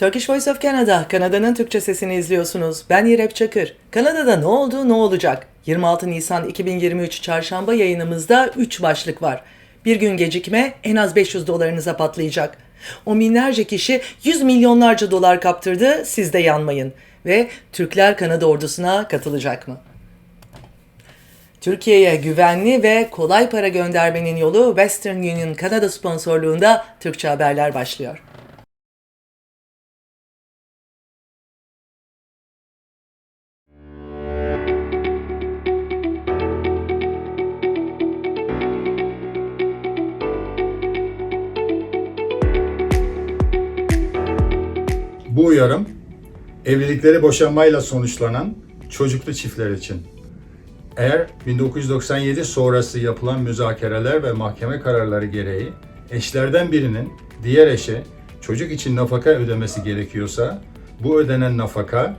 Turkish Voice of Canada, Kanada'nın Türkçe sesini izliyorsunuz. Ben İrep Çakır. Kanada'da ne oldu, ne olacak? 26 Nisan 2023 Çarşamba yayınımızda 3 başlık var. Bir gün gecikme en az 500 dolarınıza patlayacak. O binlerce kişi 100 milyonlarca dolar kaptırdı, siz de yanmayın. Ve Türkler Kanada ordusuna katılacak mı? Türkiye'ye güvenli ve kolay para göndermenin yolu Western Union Kanada sponsorluğunda Türkçe haberler başlıyor. Bu uyarım evlilikleri boşanmayla sonuçlanan çocuklu çiftler için. Eğer 1997 sonrası yapılan müzakereler ve mahkeme kararları gereği eşlerden birinin diğer eşe çocuk için nafaka ödemesi gerekiyorsa bu ödenen nafaka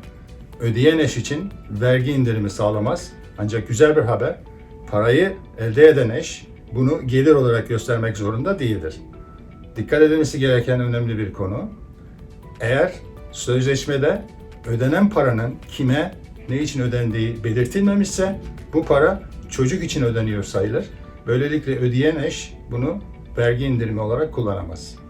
ödeyen eş için vergi indirimi sağlamaz. Ancak güzel bir haber, parayı elde eden eş bunu gelir olarak göstermek zorunda değildir. Dikkat edilmesi gereken önemli bir konu. Eğer sözleşmede ödenen paranın kime, ne için ödendiği belirtilmemişse bu para çocuk için ödeniyor sayılır. Böylelikle ödeyen eş bunu vergi indirimi olarak kullanamaz.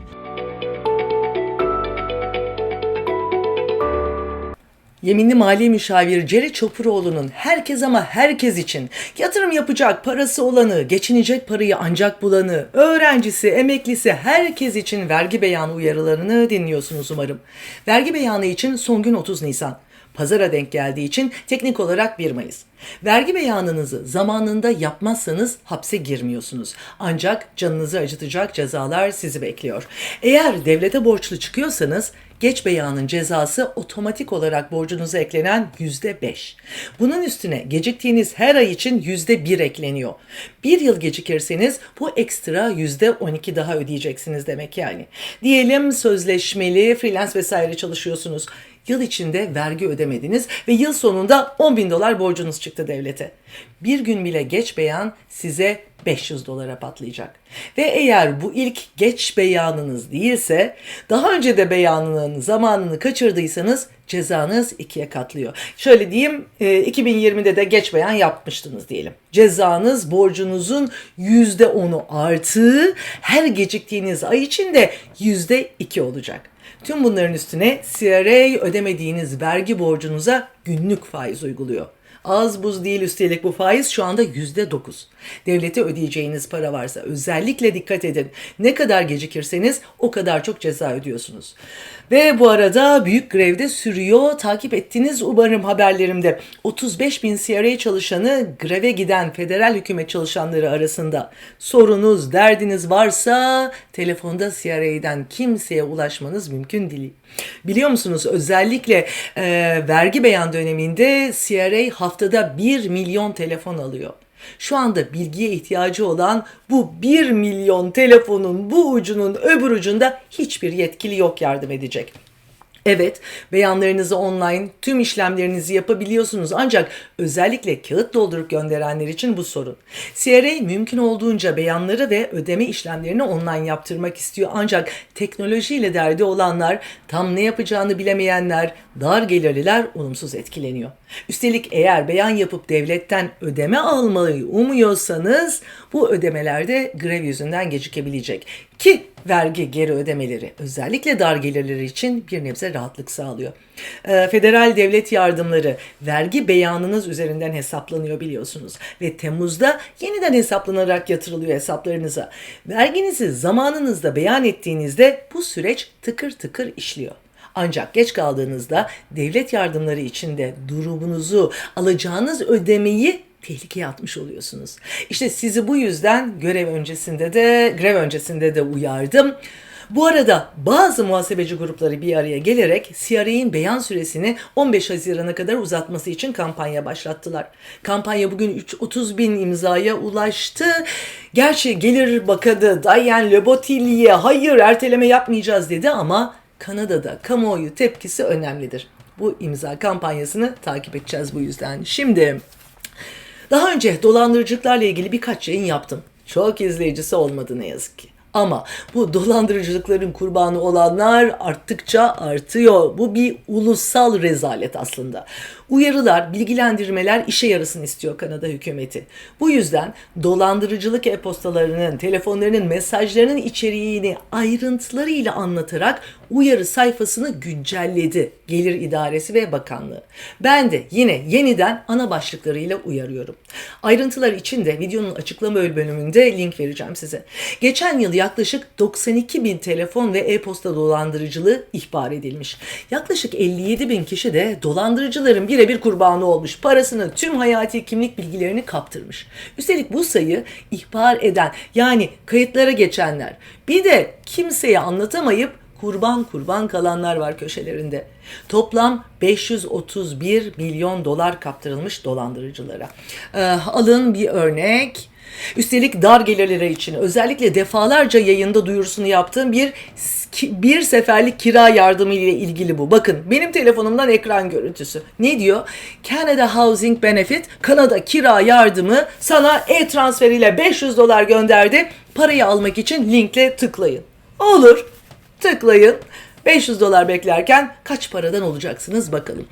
Yeminli mali müşavir Ceri Çopuroğlu'nun herkes ama herkes için yatırım yapacak parası olanı, geçinecek parayı ancak bulanı, öğrencisi, emeklisi herkes için vergi beyanı uyarılarını dinliyorsunuz umarım. Vergi beyanı için son gün 30 Nisan. Pazara denk geldiği için teknik olarak 1 Mayıs. Vergi beyanınızı zamanında yapmazsanız hapse girmiyorsunuz. Ancak canınızı acıtacak cezalar sizi bekliyor. Eğer devlete borçlu çıkıyorsanız geç beyanın cezası otomatik olarak borcunuza eklenen %5. Bunun üstüne geciktiğiniz her ay için %1 ekleniyor. Bir yıl gecikirseniz bu ekstra %12 daha ödeyeceksiniz demek yani. Diyelim sözleşmeli, freelance vesaire çalışıyorsunuz. Yıl içinde vergi ödemediniz ve yıl sonunda 10 bin dolar borcunuz çıktı devlete. Bir gün bile geç beyan size 500 dolara patlayacak. Ve eğer bu ilk geç beyanınız değilse, daha önce de beyanının zamanını kaçırdıysanız cezanız ikiye katlıyor. Şöyle diyeyim, e, 2020'de de geç beyan yapmıştınız diyelim. Cezanız borcunuzun %10'u artı her geciktiğiniz ay içinde %2 olacak. Tüm bunların üstüne CRA ödemediğiniz vergi borcunuza günlük faiz uyguluyor. Az buz değil üstelik bu faiz şu anda yüzde dokuz. Devlete ödeyeceğiniz para varsa özellikle dikkat edin. Ne kadar gecikirseniz o kadar çok ceza ödüyorsunuz. Ve bu arada büyük grevde sürüyor. Takip ettiniz umarım haberlerimde. 35 bin CRA çalışanı greve giden federal hükümet çalışanları arasında. Sorunuz, derdiniz varsa telefonda CRA'den kimseye ulaşmanız mümkün değil. Biliyor musunuz özellikle e, vergi beyan döneminde CRA haftada 1 milyon telefon alıyor. Şu anda bilgiye ihtiyacı olan bu 1 milyon telefonun bu ucunun öbür ucunda hiçbir yetkili yok yardım edecek. Evet, beyanlarınızı online, tüm işlemlerinizi yapabiliyorsunuz ancak özellikle kağıt doldurup gönderenler için bu sorun. CRA mümkün olduğunca beyanları ve ödeme işlemlerini online yaptırmak istiyor ancak teknolojiyle derdi olanlar, tam ne yapacağını bilemeyenler, dar gelirliler olumsuz etkileniyor. Üstelik eğer beyan yapıp devletten ödeme almayı umuyorsanız bu ödemelerde grev yüzünden gecikebilecek. Ki vergi geri ödemeleri özellikle dar gelirleri için bir nebze rahatlık sağlıyor. Ee, federal devlet yardımları vergi beyanınız üzerinden hesaplanıyor biliyorsunuz ve Temmuz'da yeniden hesaplanarak yatırılıyor hesaplarınıza. Verginizi zamanınızda beyan ettiğinizde bu süreç tıkır tıkır işliyor. Ancak geç kaldığınızda devlet yardımları içinde durumunuzu, alacağınız ödemeyi tehlikeye atmış oluyorsunuz. İşte sizi bu yüzden görev öncesinde de, grev öncesinde de uyardım. Bu arada bazı muhasebeci grupları bir araya gelerek CRA'in beyan süresini 15 Haziran'a kadar uzatması için kampanya başlattılar. Kampanya bugün 3 30 bin imzaya ulaştı. Gerçi Gelir Bakanı Diane Lebotili'ye hayır erteleme yapmayacağız dedi ama Kanada'da kamuoyu tepkisi önemlidir. Bu imza kampanyasını takip edeceğiz bu yüzden. Şimdi daha önce dolandırıcılıklarla ilgili birkaç yayın yaptım. Çok izleyicisi olmadı ne yazık ki. Ama bu dolandırıcılıkların kurbanı olanlar arttıkça artıyor. Bu bir ulusal rezalet aslında. Uyarılar, bilgilendirmeler işe yarasın istiyor Kanada hükümeti. Bu yüzden dolandırıcılık e-postalarının, telefonlarının, mesajlarının içeriğini ayrıntılarıyla anlatarak uyarı sayfasını güncelledi Gelir İdaresi ve Bakanlığı. Ben de yine yeniden ana başlıklarıyla uyarıyorum. Ayrıntılar için de videonun açıklama bölümünde link vereceğim size. Geçen yıl yaklaşık 92 bin telefon ve e-posta dolandırıcılığı ihbar edilmiş. Yaklaşık 57 bin kişi de dolandırıcıların birebir kurbanı olmuş. Parasını tüm hayati kimlik bilgilerini kaptırmış. Üstelik bu sayı ihbar eden yani kayıtlara geçenler bir de kimseye anlatamayıp kurban kurban kalanlar var köşelerinde. Toplam 531 milyon dolar kaptırılmış dolandırıcılara. Ee, alın bir örnek. Üstelik dar gelirlere için özellikle defalarca yayında duyurusunu yaptığım bir bir seferlik kira yardımı ile ilgili bu. Bakın benim telefonumdan ekran görüntüsü. Ne diyor? Canada Housing Benefit Kanada kira yardımı sana e-transfer ile 500 dolar gönderdi. Parayı almak için linkle tıklayın. Olur. Tıklayın. 500 dolar beklerken kaç paradan olacaksınız bakalım.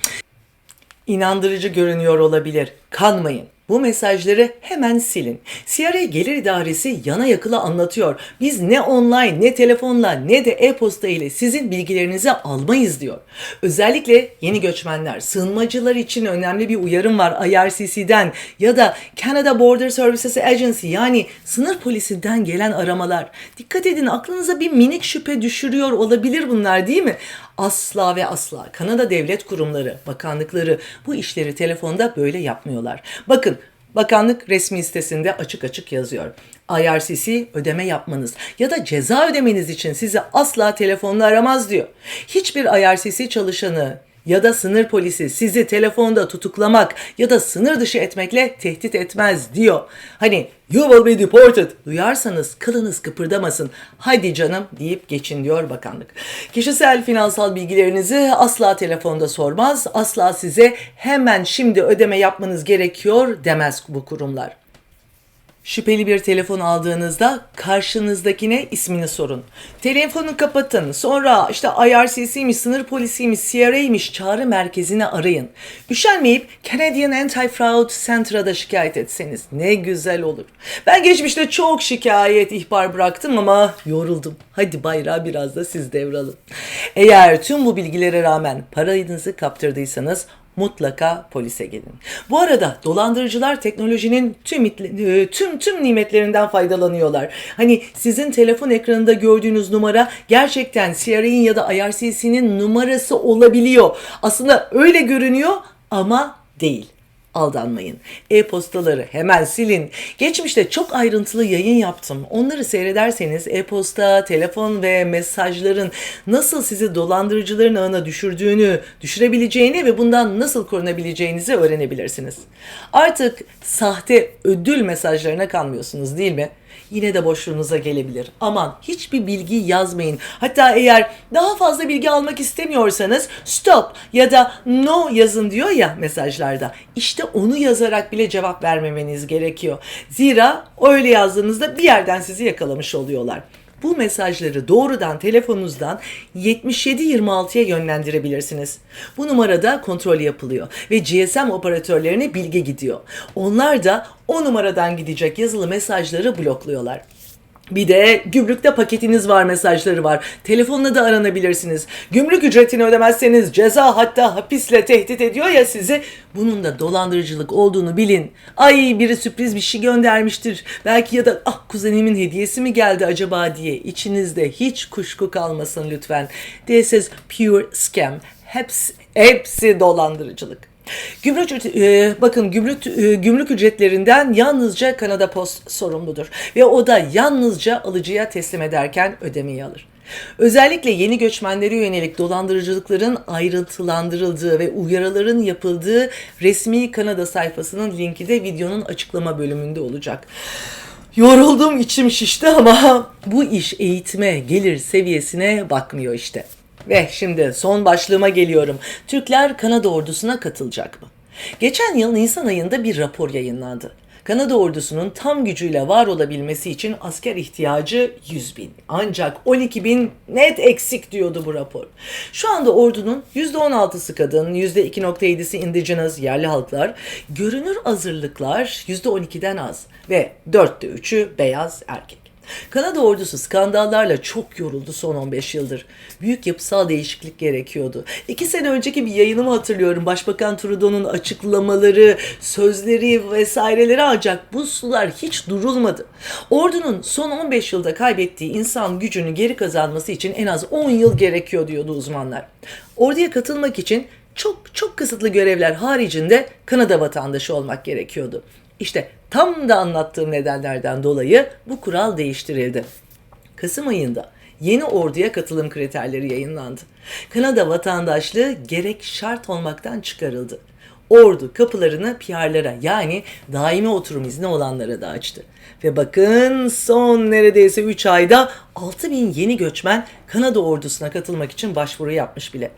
İnandırıcı görünüyor olabilir. Kanmayın. Bu mesajları hemen silin. CRA Gelir İdaresi yana yakıla anlatıyor. Biz ne online ne telefonla ne de e-posta ile sizin bilgilerinizi almayız diyor. Özellikle yeni göçmenler, sığınmacılar için önemli bir uyarım var IRCC'den ya da Canada Border Services Agency yani sınır polisinden gelen aramalar. Dikkat edin aklınıza bir minik şüphe düşürüyor olabilir bunlar değil mi? Asla ve asla Kanada devlet kurumları, bakanlıkları bu işleri telefonda böyle yapmıyorlar. Bakın Bakanlık resmi sitesinde açık açık yazıyor. IRCC ödeme yapmanız ya da ceza ödemeniz için sizi asla telefonla aramaz diyor. Hiçbir IRCC çalışanı ya da sınır polisi sizi telefonda tutuklamak ya da sınır dışı etmekle tehdit etmez diyor. Hani you will be deported duyarsanız kılınız kıpırdamasın hadi canım deyip geçin diyor bakanlık. Kişisel finansal bilgilerinizi asla telefonda sormaz asla size hemen şimdi ödeme yapmanız gerekiyor demez bu kurumlar. Şüpheli bir telefon aldığınızda karşınızdakine ismini sorun. Telefonu kapatın. Sonra işte IRCC'ymiş, sınır polisiymiş, CRA'ymiş çağrı merkezini arayın. Üşenmeyip Canadian Anti-Fraud Center'a da şikayet etseniz ne güzel olur. Ben geçmişte çok şikayet, ihbar bıraktım ama yoruldum. Hadi bayrağı biraz da siz devralın. Eğer tüm bu bilgilere rağmen paranızı kaptırdıysanız mutlaka polise gelin. Bu arada dolandırıcılar teknolojinin tüm e, tüm tüm nimetlerinden faydalanıyorlar. Hani sizin telefon ekranında gördüğünüz numara gerçekten CRA'in ya da IRCC'nin numarası olabiliyor. Aslında öyle görünüyor ama değil aldanmayın. E-postaları hemen silin. Geçmişte çok ayrıntılı yayın yaptım. Onları seyrederseniz e-posta, telefon ve mesajların nasıl sizi dolandırıcıların ağına düşürdüğünü, düşürebileceğini ve bundan nasıl korunabileceğinizi öğrenebilirsiniz. Artık sahte ödül mesajlarına kanmıyorsunuz değil mi? Yine de boşluğunuza gelebilir. Aman hiçbir bilgi yazmayın. Hatta eğer daha fazla bilgi almak istemiyorsanız stop ya da no yazın diyor ya mesajlarda. İşte onu yazarak bile cevap vermemeniz gerekiyor. Zira öyle yazdığınızda bir yerden sizi yakalamış oluyorlar. Bu mesajları doğrudan telefonunuzdan 7726'ya yönlendirebilirsiniz. Bu numarada kontrol yapılıyor ve GSM operatörlerine bilgi gidiyor. Onlar da o numaradan gidecek yazılı mesajları blokluyorlar. Bir de gümrükte paketiniz var mesajları var. Telefonla da aranabilirsiniz. Gümrük ücretini ödemezseniz ceza hatta hapisle tehdit ediyor ya sizi. Bunun da dolandırıcılık olduğunu bilin. Ay biri sürpriz bir şey göndermiştir. Belki ya da ah kuzenimin hediyesi mi geldi acaba diye içinizde hiç kuşku kalmasın lütfen. This is pure scam. Hepsi, hepsi dolandırıcılık. Gümrük e, bakın gümrük e, gümrük ücretlerinden yalnızca Kanada Post sorumludur ve o da yalnızca alıcıya teslim ederken ödemeyi alır. Özellikle yeni göçmenlere yönelik dolandırıcılıkların ayrıntılandırıldığı ve uyarıların yapıldığı resmi Kanada sayfasının linki de videonun açıklama bölümünde olacak. Yoruldum içim şişti ama bu iş eğitime gelir seviyesine bakmıyor işte. Ve şimdi son başlığıma geliyorum. Türkler Kanada ordusuna katılacak mı? Geçen yıl Nisan ayında bir rapor yayınlandı. Kanada ordusunun tam gücüyle var olabilmesi için asker ihtiyacı 100 bin. Ancak 12 bin net eksik diyordu bu rapor. Şu anda ordunun %16'sı kadın, %2.7'si indigenous yerli halklar, görünür hazırlıklar %12'den az ve 4'te 3'ü beyaz erkek. Kanada ordusu skandallarla çok yoruldu son 15 yıldır. Büyük yapısal değişiklik gerekiyordu. İki sene önceki bir yayınımı hatırlıyorum. Başbakan Trudeau'nun açıklamaları, sözleri vesaireleri ancak bu sular hiç durulmadı. Ordunun son 15 yılda kaybettiği insan gücünü geri kazanması için en az 10 yıl gerekiyor diyordu uzmanlar. Orduya katılmak için çok çok kısıtlı görevler haricinde Kanada vatandaşı olmak gerekiyordu. İşte tam da anlattığım nedenlerden dolayı bu kural değiştirildi. Kasım ayında yeni orduya katılım kriterleri yayınlandı. Kanada vatandaşlığı gerek şart olmaktan çıkarıldı. Ordu kapılarını PR'lara yani daimi oturum izni olanlara da açtı. Ve bakın son neredeyse 3 ayda 6000 yeni göçmen Kanada ordusuna katılmak için başvuru yapmış bile.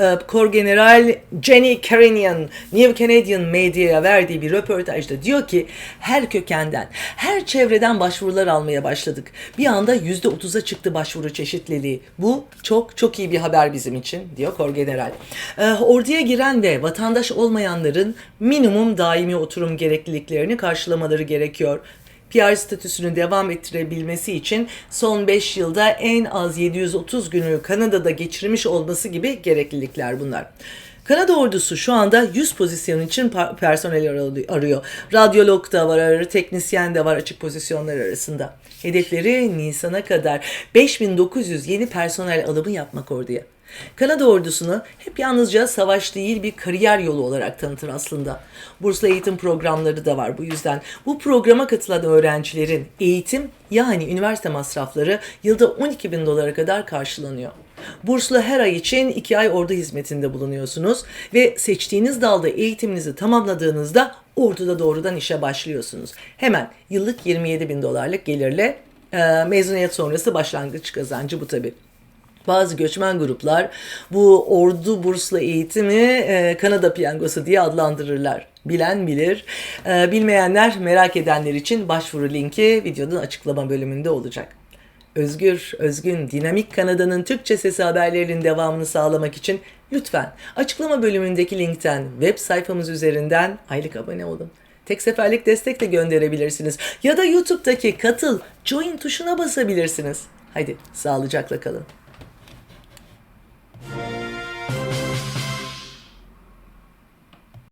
Ee, Kor General Jenny Carinian New Canadian Media'ya verdiği bir röportajda diyor ki her kökenden, her çevreden başvurular almaya başladık. Bir anda %30'a çıktı başvuru çeşitliliği. Bu çok çok iyi bir haber bizim için diyor Kor General. Ee, orduya giren ve vatandaş olmayanların minimum daimi oturum gerekliliklerini karşılamaları gerekiyor. PR statüsünü devam ettirebilmesi için son 5 yılda en az 730 günü Kanada'da geçirmiş olması gibi gereklilikler bunlar. Kanada ordusu şu anda 100 pozisyon için personel ar- arıyor. Radyolog da var, teknisyen de var açık pozisyonlar arasında. Hedefleri Nisan'a kadar 5900 yeni personel alımı yapmak orduya. Kanada ordusunu hep yalnızca savaş değil bir kariyer yolu olarak tanıtır aslında. Burslu eğitim programları da var bu yüzden. Bu programa katılan öğrencilerin eğitim yani üniversite masrafları yılda 12 bin dolara kadar karşılanıyor. Burslu her ay için 2 ay ordu hizmetinde bulunuyorsunuz ve seçtiğiniz dalda eğitiminizi tamamladığınızda orduda doğrudan işe başlıyorsunuz. Hemen yıllık 27 bin dolarlık gelirle mezuniyet sonrası başlangıç kazancı bu tabii. Bazı göçmen gruplar bu ordu burslu eğitimi e, Kanada piyangosu diye adlandırırlar. Bilen bilir. E, bilmeyenler merak edenler için başvuru linki videonun açıklama bölümünde olacak. Özgür, özgün, dinamik Kanada'nın Türkçe sesi haberlerinin devamını sağlamak için lütfen açıklama bölümündeki linkten web sayfamız üzerinden aylık abone olun. Tek seferlik destek de gönderebilirsiniz. Ya da YouTube'daki katıl, join tuşuna basabilirsiniz. Hadi sağlıcakla kalın.